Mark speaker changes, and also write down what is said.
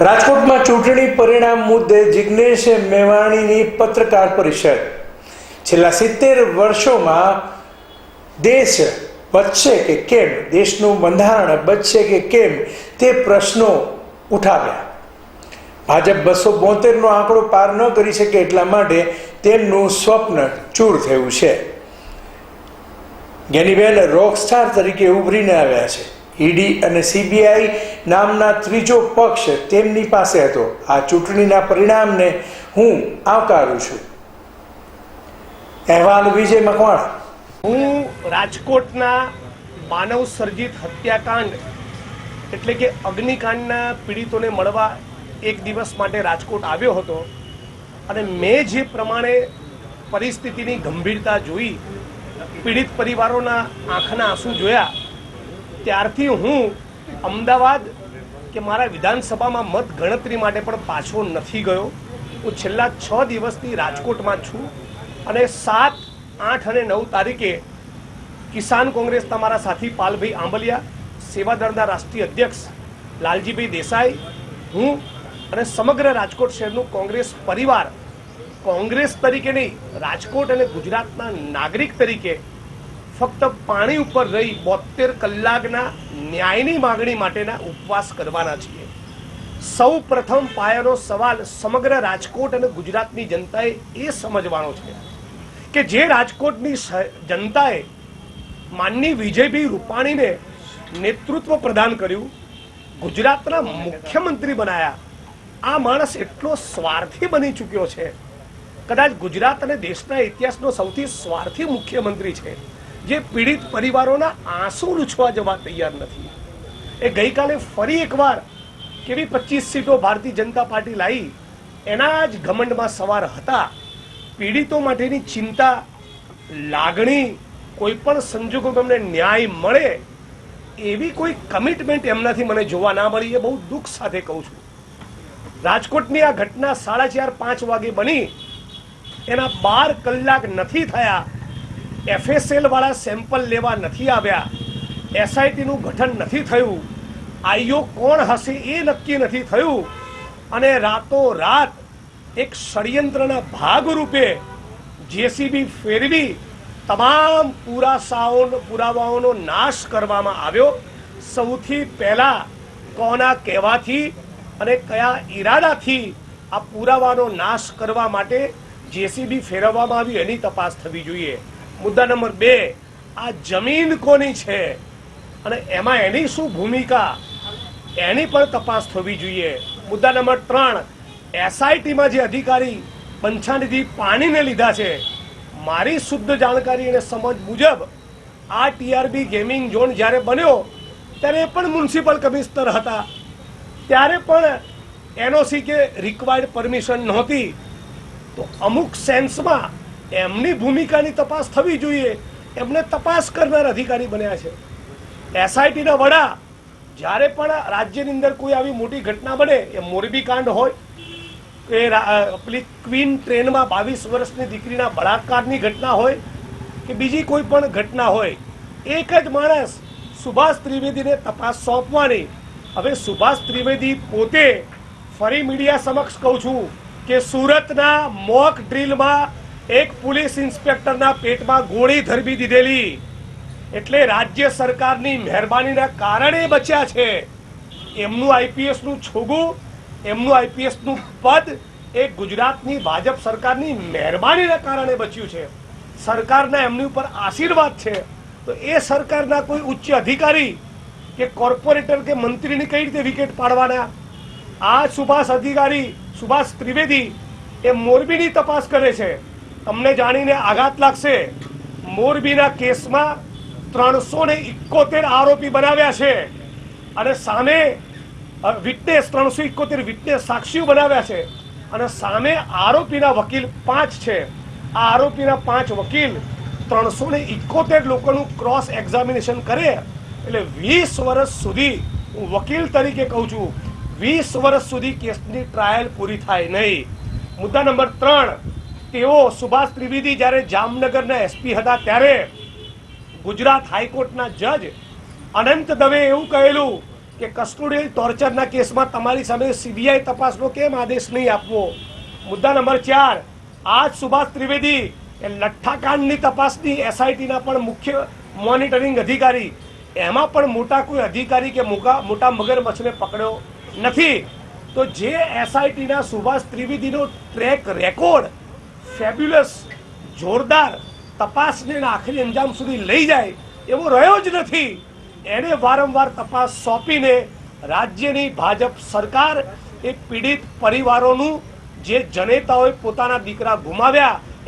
Speaker 1: રાજકોટમાં ચૂંટણી પરિણામ મુદ્દે જિજ્ઞેશ મેવાણીની પત્રકાર પરિષદ. છેલ્લા સિત્તેર વર્ષોમાં દેશ બચશે કે કેમ? દેશનું બંધારણ બચશે કે કેમ? તે પ્રશ્નો ઉઠાવ્યા. ભાજપ બસો બોતેરનો આંકડો પાર ન કરી શકે એટલા માટે તેમનું સ્વપ્ન ચૂર થયું છે. જ્ઞાનીબેન રોકસ્ટાર તરીકે ઉભરીને આવ્યા છે. ઈડી અને સીબીઆઈ નામના ત્રીજો પક્ષ તેમની પાસે હતો. આ ચૂંટણીના પરિણામને હું આવકારું છું. અહેવાલ વિજય મકવાણા.
Speaker 2: હું રાજકોટના માનવ સર્જિત હત્યાકાંડ એટલે કે અગ્નિકાંડના પીડિતોને મળવા એક દિવસ માટે રાજકોટ આવ્યો હતો અને મેં જે પ્રમાણે પરિસ્થિતિની ગંભીરતા જોઈ, પીડિત પરિવારોના આંખના આંસુ જોયા ત્યારથી હું અમદાવાદ કે મારા વિધાનસભામાં મત ગણતરી માટે પણ પાછો નથી ગયો. હું છેલ્લા છ દિવસથી રાજકોટમાં છું અને સાત, આઠ અને નવ તારીખે કિસાન કોંગ્રેસ તમારા સાથી પાલભાઈ આંબલિયા, સેવાદળના રાષ્ટ્રીય અધ્યક્ષ લાલજીભાઈ દેસાઈ, હું અને સમગ્ર રાજકોટ શહેરનું કોંગ્રેસ પરિવાર, કોંગ્રેસ તરીકે નહીં, રાજકોટ અને ગુજરાતના નાગરિક તરીકે ફક્ત પાણી ઉપર રહી બોતેર કલાકના ન્યાયની માગણી માટેના ઉપવાસ કરવાના છીએ. સૌ પ્રથમ પાયાનો સવાલ સમગ્ર રાજકોટ અને ગુજરાતની જનતાએ એ સમજવાનો છે કે જે રાજકોટની જનતાએ માનની વિજયભાઈ રૂપાણીને નેતૃત્વ પ્રદાન કર્યું, ગુજરાતના મુખ્યમંત્રી બનાયા, આ માણસ એટલો સ્વાર્થી બની ચૂક્યો છે. કદાચ ગુજરાત અને દેશના ઇતિહાસનો સૌથી સ્વાર્થી મુખ્યમંત્રી છે. જે પીડિત પરિવારોના આંસુ લૂછવા જવા તૈયાર નથી. એ ગઈકાલે ફરી એકવાર કેવી પચીસ સીટો ભારતીય જનતા પાર્ટી લાવી, એના જ ઘમંડમાં સવાર હતા. પીડિતો માટેની ચિંતા, લાગણી, કોઈ પણ સંજોગોમાં એમને ન્યાય મળે, એવી કોઈ કમિટમેન્ટ એમનાથી મને જોવા ના મળી એ બહુ દુઃખ સાથે કહું છું. રાજકોટની આ ઘટના સાડા ચાર પાંચ વાગે બની. એના બાર કલાક નથી થયા. એફએસએલ વાળા સેમ્પલ લેવા નથી આવ્યા. એસઆઈટીનું ગઠન નથી થયું. આઈઓ કોણ હશે એ નક્કી નથી થયું. અને રાતો રાત એક ષડયંત્રના ભાગરૂપે જેસીબી ફેરવી તમામ પુરાસાઓ પુરાવાઓનો નાશ કરવામાં આવ્યો. સૌથી પહેલા કોના કહેવાથી અને કયા ઈરાદાથી આ પુરાવાનો નાશ કરવા માટે જેસીબી ફેરવવામાં આવી એની તપાસ થવી જોઈએ. મુદ્દા નંબર બે, આ જમીન કોની છે? અને એમાં એની શું ભૂમિકા? એની પણ તપાસ થવી જોઈએ. મુદ્દા નંબર ત્રણ, એસઆઈટીમાં જે અધિકારી પંચાનિધિ પાણીને લીધા છે, મારી શુદ્ધ જાણકારી અને સમજ મુજબ આ ટીઆરબી ગેમિંગ ઝોન જ્યારે બન્યો, ત્યારે એ પણ મ્યુનિસિપલ કમિશનર હતા. ત્યારે પણ એનઓસી કે રિક્વાયર્ડ પરમિશન નહોતી. તો અમુક સેન્સમાં એમની ભૂમિકાની તપાસ થવી જોઈએ. એમને તપાસ કરનાર અધિકારી બન્યા છે. એસઆઈટીના વડા, જ્યારે પણ રાજ્યની અંદર કોઈ આવી મોટી ઘટના બને, એ મોરબી કાંડ હોય રા- પેલી ક્વીન ટ્રેનમાં બાવીસ વર્ષની દીકરીના બળાત્કારની ઘટના હોય, કે બીજી કોઈ પણ ઘટના હોય, એક જ માણસ સુભાષ ત્રિવેદીને તપાસ સોંપવાની. હવે સુભાષ ત્રિવેદી પોતે ફરી મીડિયા સમક્ષ કહું છું કે સુરતના મોક ડ્રીલમાં એક પોલીસ ઇન્સ્પેક્ટરના પેટમાં ગોળી ધરબી દીધેલી. એટલે રાજ્ય સરકારની મહેરબાનીના કારણે બચ્યા છે. એમનું આઈપીએસનું છોગું, એમનું આઈપીએસનું પદ એ ગુજરાતની ભાજપ સરકારની મહેરબાનીના કારણે બચ્યું છે. સરકારના એમની ઉપર આશીર્વાદ છે. તો એ સરકારના કોઈ ઉચ્ચ અધિકારી કે કોર્પોરેટર કે મંત્રીની કઈ રીતે વિકેટ પાડવાના? આ સુભાષ અધિકારી, સુભાષ ત્રિવેદી એ મોરબીની તપાસ કરે છે. તમને જાણીને આઘાત લાગશે. મોરબીના કેસમાં ત્રણસો ને ઇકોતેર આરોપી બનાવ્યા છે. અને સામે વિટનેસ, ત્રણસો ઇકોતેર વિટનેસ સાક્ષીઓ બનાવ્યા છે. અને સામે આરોપીના વકીલ પાંચ છે. આ આરોપીના પાંચ વકીલ ત્રણસો ને ઇકોતેર લોકોનું ક્રોસ એક્ઝામિનેશન કરે એટલે વીસ વર્ષ સુધી, હું વકીલ તરીકે કહું છું, વીસ વર્ષ સુધી કેસની ટ્રાયલ પૂરી થાય નહીં. મુદ્દા નંબર ત્રણ તેઓ સુભાષ ત્રિવેદી જ્યારે જામનગરના એસપી હતા ત્યારે ગુજરાત હાઈકોર્ટના જજ અનંત દવે એવું કહેલું કે કસ્ટોડિયલ ટોર્ચરના કેસમાં તમારી સામે સીબીઆઈ તપાસનો કેમ આદેશ નહીં આપવો? મુદ્દા નંબર ચાર, આજ સુભાષ ત્રિવેદી એ લઠ્ઠાકાંડની તપાસની એસઆઈટીના પણ મુખ્ય મોનિટરિંગ અધિકારી. એમાં પણ મોટા કોઈ અધિકારી કે મોટા મોટા મગરમચ્છને પકડ્યો નથી. તો જે એસઆઈટીના સુભાષ ત્રિવેદીનો ટ્રેક રેકોર્ડ ફેબ્યુલસ, જોરદાર તપાસને આખરી અંજામ સુધી લઈ જાય એવો રહ્યો જ નથી. એને વારંવાર તપાસ સોંપીને રાજ્યની ભાજપ સરકાર એ પીડિત પરિવારોનું જે જનેતાઓએ પોતાના દીકરા ગુમાવ્યા